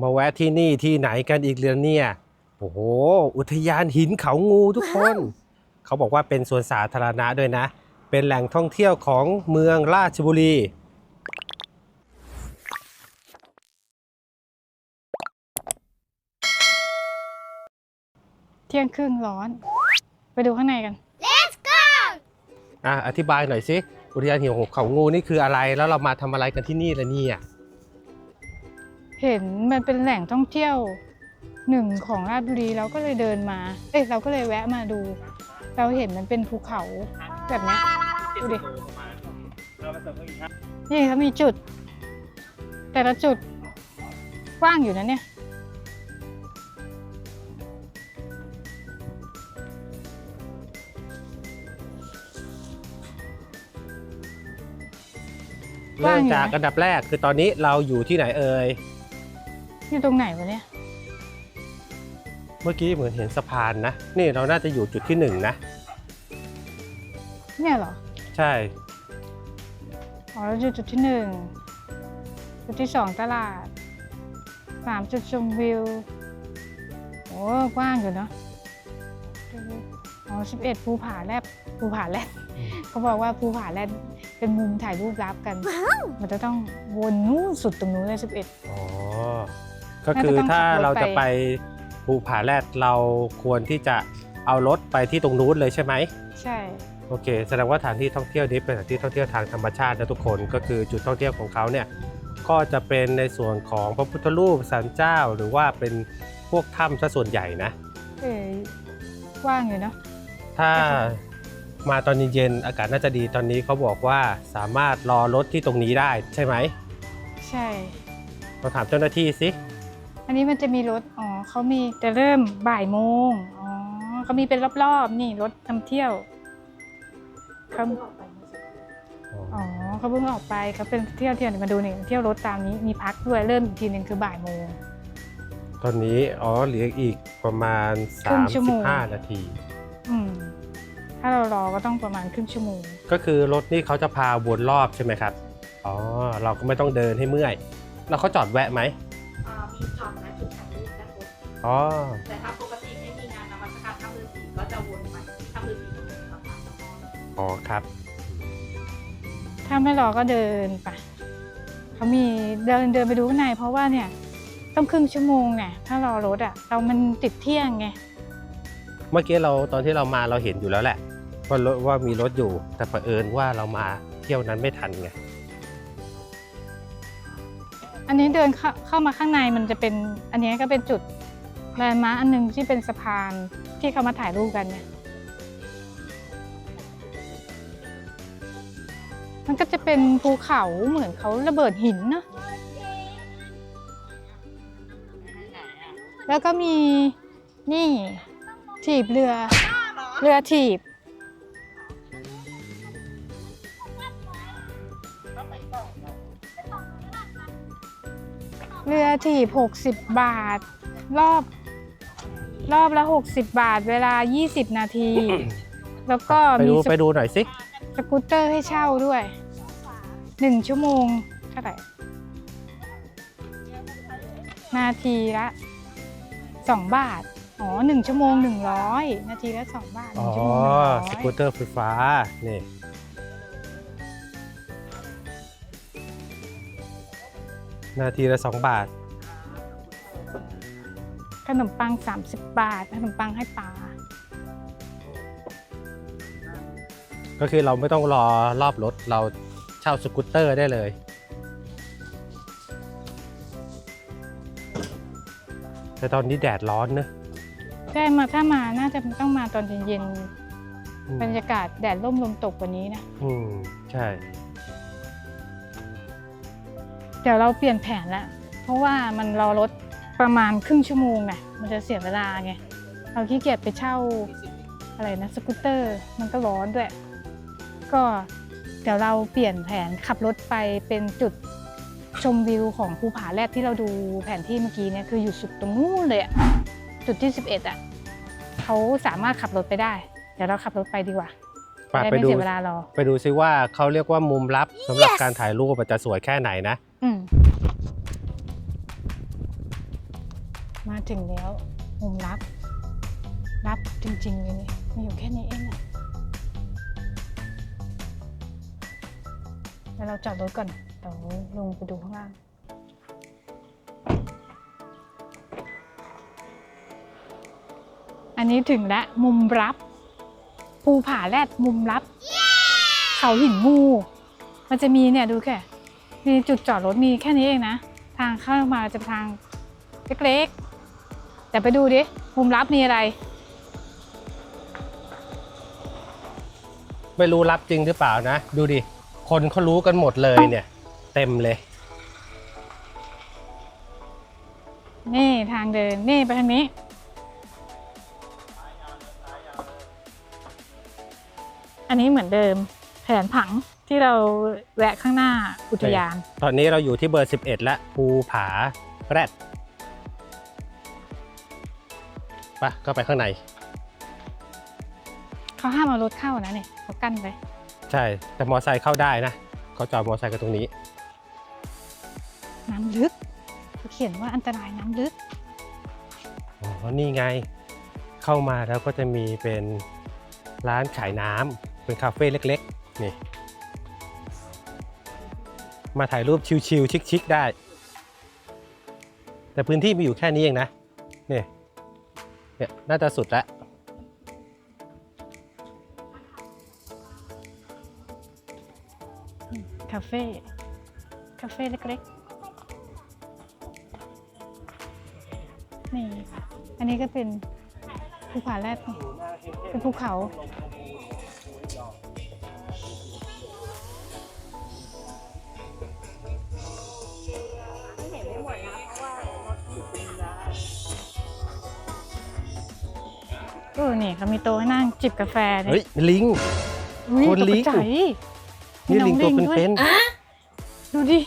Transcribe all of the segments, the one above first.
มาแวะที่นี่ที่ไหนกันอีกเรือนเนี่ยโอ้โห อุทยานหินเขางูทุกคน เขาบอกว่าเป็นสวนสาธารณะด้วยนะ เป็นแหล่งท่องเที่ยวของเมืองราชบุรี เที่ยงครึ่งร้อน ไปดูข้างในกันอะอธิบายหน่อยสิ อุทยานหินเขางูนี่คืออะไร แล้วเรามาทำอะไรกันที่นี่ละเนี่ย เห็นมันเป็นแหล่งท่องเที่ยวหนึ่งของราชบุรีเราก็เลยเดินมา เอ้ยเราก็เลยแวะมาดู เราเห็นมันเป็นภูเขาแบบเนี้ยดูดินี่เขามีจุด แต่ละจุดกว้างอยู่นะเนี่ยเริ่มจากอันดับแรกคือตอนนี้เราอยู่ที่ไหนเอ่ย อยู่ตรงไหนวะเนี่ย เมื่อกี้เหมือนเห็นสะพานนะ นี่เราน่าจะอยู่จุดที่หนึ่งนะ เนี่ยเหรอ ใช่ อ๋อเราอยู่จุดที่หนึ่ง จุดที่สองตลาด สามจุดชมวิว โอ้กว้างอยู่เนาะ อ๋อสิบเอ็ดภูผาแลบ ภูผาแลบอืมเขาบอกว่าภูผาแลบเป็นมุมถ่ายรูปลับกัน มันจะต้องวนนู่นสุดตรงนู้นเลยสิบเอ็ด อ๋อ ก็คือน่าจะต้องถ้าขับรถเราจะไปไปภูผาแรดเราควรที่จะเอารถไปที่ตรงนู้นเลยใช่ไหมใช่โอเคแสดงว่าสถานที่ท่องเที่ยวนี้เป็นสถานที่ท่องเที่ยวทางธรรมชาตินะทุกคนก็คือจุดท่องเที่ยวของเขาเนี่ยก็จะเป็นในส่วนของพระพุทธรูปสันเจ้าหรือว่าเป็นพวกถ้ำซะส่วนใหญ่นะเอ้ยกว้างอยู่เนาะถ้าใช่ค่ะมาตอนเย็นๆอากาศน่าจะดีตอนนี้เขาบอกว่าสามารถรอรถที่ตรงนี้ได้ใช่ไหม ใช่เราถามเจ้าหน้าที่สิ อันนี้มันจะมีรถ อ๋อเขามีจะเริ่มบ่ายโมง อ๋อเขามีเป็นรอบๆ นี่รถนำเที่ยวเขาอ๋อเขาเพิ่งออกไปเขาเป็นเที่ยวเที่ยวมาดูนี่เที่ยวรถตามนี้มีพักด้วยเริ่มอีกทีหนึ่งคือบ่ายโมง ตอนนี้อ๋อเหลืออีกประมาณครึ่งชั่วโมง35นาที อืมถ้าเรารอก็ต้องประมาณครึ่งชั่วโมง ก็คือรถนี่เขาจะพาวนรอบใช่ไหมครับ อ๋อ เราก็ไม่ต้องเดินให้เมื่อย แล้วเขาจอดแวะไหม อ๋อ แต่ถ้าปกติไม่มีงานนมัสการถ้ำฤาษีก็จะวนไปถ้ำฤาษีตรงนี้ครับอ๋อครับ ถ้าไม่รอก็เดินไปเขามีเดินเดินไปดูข้างในเพราะว่าเนี่ยต้องครึ่งชั่วโมงเนี่ยถ้ารอรถอะเรามันติดเที่ยงไงเมื่อกี้เราตอนที่เรามาเราเห็นอยู่แล้วแหละว่ารถว่ามีรถอยู่ แต่เผอิญว่าเรามาเที่ยวนั้นไม่ทันไงอันนี้เดินเข้าเข้ามาข้างในมันจะเป็น อันนี้ก็เป็นจุด แลนด์มาร์คอันหนึ่งที่เป็นสะพานที่เขามาถ่ายรูปกันเนี่ย มันก็จะเป็นภูเขาเหมือนเขาระเบิดหินเนอะแล้วก็มีนี่ถีบเรือ เรือถีบ เรือถีบ 60 บาท รอบ รอบละ 60 บาทเวลา 20 นาที แล้วก็ไปมีดูสไปดูหน่อยสิ สกูตเตอร์ให้เช่าด้วย 1 ชั่วโมงเท่าไหร่ นาทีละ 2 บาท อ๋อ 1 ชั่วโมง 100 นาทีละ 2 บาทอ๋อ1ชั่วโมงสกูตเตอร์ไฟฟ้า นี่ นาทีละ2บาท100 ขนมปัง 30 บาท ขนมปังให้ปลาก็คือเราไม่ต้องรอรอบรถเราเช่าสกูตเตอร์ได้เลย แต่ตอนนี้แดดร้อนเนอะใช่มาถ้ามาน่าจะต้องมาตอนเย็นอืมๆบรรยากาศแดดร่มลมตกกว่านี้นะ อืม ใช่ เดี๋ยวเราเปลี่ยนแผนละเพราะว่ามันรอรถ ประมาณครึ่งชั่วโมงน่ะมันจะเสียเวลาไงเราขี้เกียจไปเช่าอะไรนะสกูตเตอร์ มันก็ร้อนด้วย ก็เดี๋ยวเราเปลี่ยนแผนขับรถไปเป็นจุดชมวิวของภูผาแรกที่เราดูแผนที่เมื่อกี้เนี่ยคืออยู่สุดตรงนู้นเลยอะจุดที่ 11อะเขาสามารถขับรถไปได้ เดี๋ยวเราขับรถไปดีกว่าไปจะได้ไปไม่ดูเสียเวลารอไปดูซิว่าเขาเรียกว่ามุมลับสำหรับการถ่ายรูปมันจะสวยแค่ไหนนะ อืม ถึงแล้วมุมลับลับจริงๆเลยนี่มีอยู่แค่นี้เองอะแล้วเราจอดรถก่อนเดี๋ยวลงไปดูข้างล่างอันนี้ถึงแล้วมุมลับภูผาแรดมุมลับ เขาหินงูมันจะมีเนี่ยดูแค่มีจุดจอดรถมีแค่นี้เองนะ ทางเข้ามาจะเป็นทางเล็กๆ แต่ไปดูดิมุมลับมีอะไร ไม่รู้รับจริงหรือเปล่านะ ดูดิ คนเขารู้กันหมดเลยเนี่ย เต็มเลย นี่ทางเดิน นี่ไปทางนี้ อันนี้เหมือนเดิม แผนผังที่เราแวะข้างหน้าอุทยาน ตอนนี้เราอยู่ที่เบอร์ 11 แล้วภูผาแรด ไปก็ไปข้างใน เขาห้ามเอารถเข้านะเนี่ยเขากั้นไว้ใช่ แต่มอไซค์เข้าได้นะเขาจอดมอไซค์กันตรงนี้ น้ำลึกเขาเขียนว่าอันตรายน้ำลึกอ๋อนี่ไง เข้ามาแล้วก็จะมีเป็นร้านขายน้ำเป็นคาเฟ่เล็กๆ นี่ มาถ่ายรูปชิลๆชิคๆได้ แต่พื้นที่มีอยู่แค่นี้เองนะนี่ เนี่ยน่าจะสุดแล้วคาเฟ่ คาเฟ่เล็กๆ นี่ อันนี้ก็เป็นภูผาแรดเป็นภูเขา ออนี่เขามีโต๊ะให้นั่งจิบกาแฟเฮ้ยลิง อุ๊ยคนลิง ตกใจนี่ลิงตัวมีองเป็นด้วยดูดิ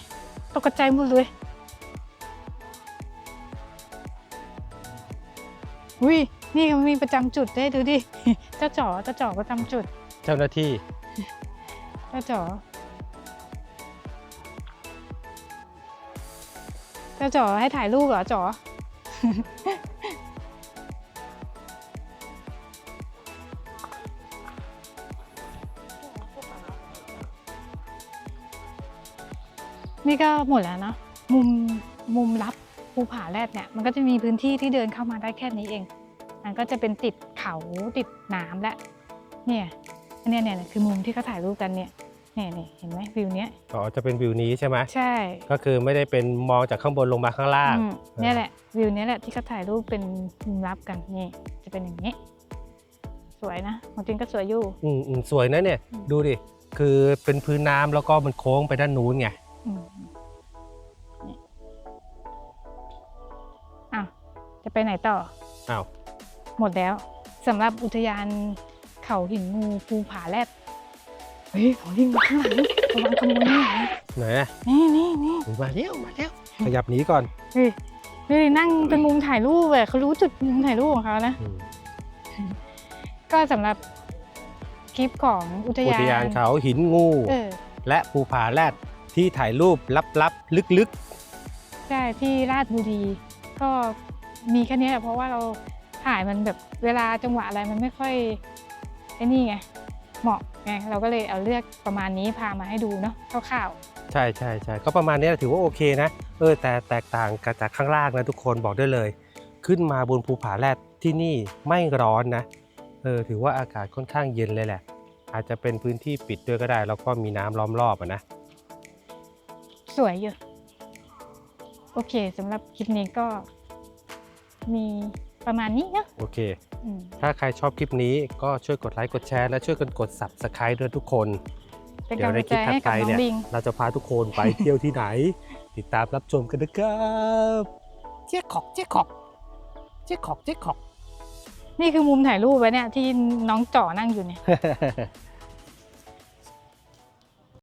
ตกใจหมดเลยอุ้ยนี่เขามีประจำจุดด้วยดูดิ เจ้าจ๋อเจ้าจ๋อประจำจุด ๆเจ้าหน้าที่เจ้าจ๋อเจ้าจ๋อให้ถ่ายรูปเหรอจ๋อ นี่ก็หมดแล้วเนาะมุมมุมลับภูผาแรดเนี่ยมันก็จะมีพื้นที่ที่เดินเข้ามาได้แค่นี้เองมันก็จะเป็นติดเขาติดน้ำและเนี่ยอันเนี้ยเนี่ยคือมุมที่เขาถ่ายรูปกันเนี่ยเนี่ยเนี่ยเห็นไหมวิวเนี้ยอ๋อจะเป็นวิวนี้ใช่ไหมใช่ ก็คือไม่ได้เป็นมองจากข้างบนลงมาข้างล่างอืมเนี่ยแหละวิวเนี้ยแหละที่เขาถ่ายรูปเป็นมุมลับกันนี่จะเป็นอย่างนี้ สวยนะของจริงก็สวยอยู่อืมอืมสวยนะเนี่ยอืมดูดิคือเป็นพื้นน้ำแล้วก็มันโค้งไปด้านนู้นไง จะไปไหนต่อ อ้าว หมดแล้วสำหรับอุทยานเขาหินงูภูผาแรดเฮ้ยของจริงมาข้างหลังระวังขโมยนี่หลังไหนอะนี่นี่นี่อุ๊ยมาเร็วมาเร็วขยับหนีก่อนเฮ้ยนี่นั่งเป็นมุมถ่ายรูปเลยเขารู้จุดมุมถ่ายรูปของเขานะ อืมก็สำหรับคลิปของอุทอุยานทยานเขาหินงู เออและภูผาแรดที่ถ่ายรูปลับๆ ลึกใช่ที่ราชบุรีก็ มีแค่นี้แหละเพราะว่าเราถ่ายมันแบบเวลาจังหวะอะไรมันไม่ค่อยไอ้นี่ไงเหมาะไงเราก็เลยเอาเลือกประมาณนี้พามาให้ดูเนาะคร่าวๆใช่ใช่ใช่ก็ประมาณนี้ถือว่าโอเคนะเออแต่แตกต่างกันจากข้างล่างนะทุกคนบอกได้เลย ขึ้นมาบนภูผาแรดที่นี่ไม่ร้อนนะเออถือว่าอากาศค่อนข้างเย็นเลยแหละ อาจจะเป็นพื้นที่ปิดด้วยก็ได้ แล้วก็มีน้ำล้อมรอบอะนะๆสวยอยู่โอเคสำหรับคลิปนี้ก็ มีประมาณนี้เนาะโอเค อืมถ้าใครชอบคลิปนี้ก็ช่วยกดไลค์กดแชร์และช่วยกันกด subscribe ด้วยทุกคน เป็นเดี๋ยวกำในลังคลิใจปถัดให้ไปกับน้อเนี่งยลิง เราจะพาทุกคนไปเที่ยวที่ไหน ติดตามรับชมกันนะครับเจ๊ขอกเจ๊ขอกเจ๊ขอกเจ๊ขอก นี่คือมุมถ่ายรูปไว้เนี่ยที่น้องจ่อนั่งอยู่เนี่ย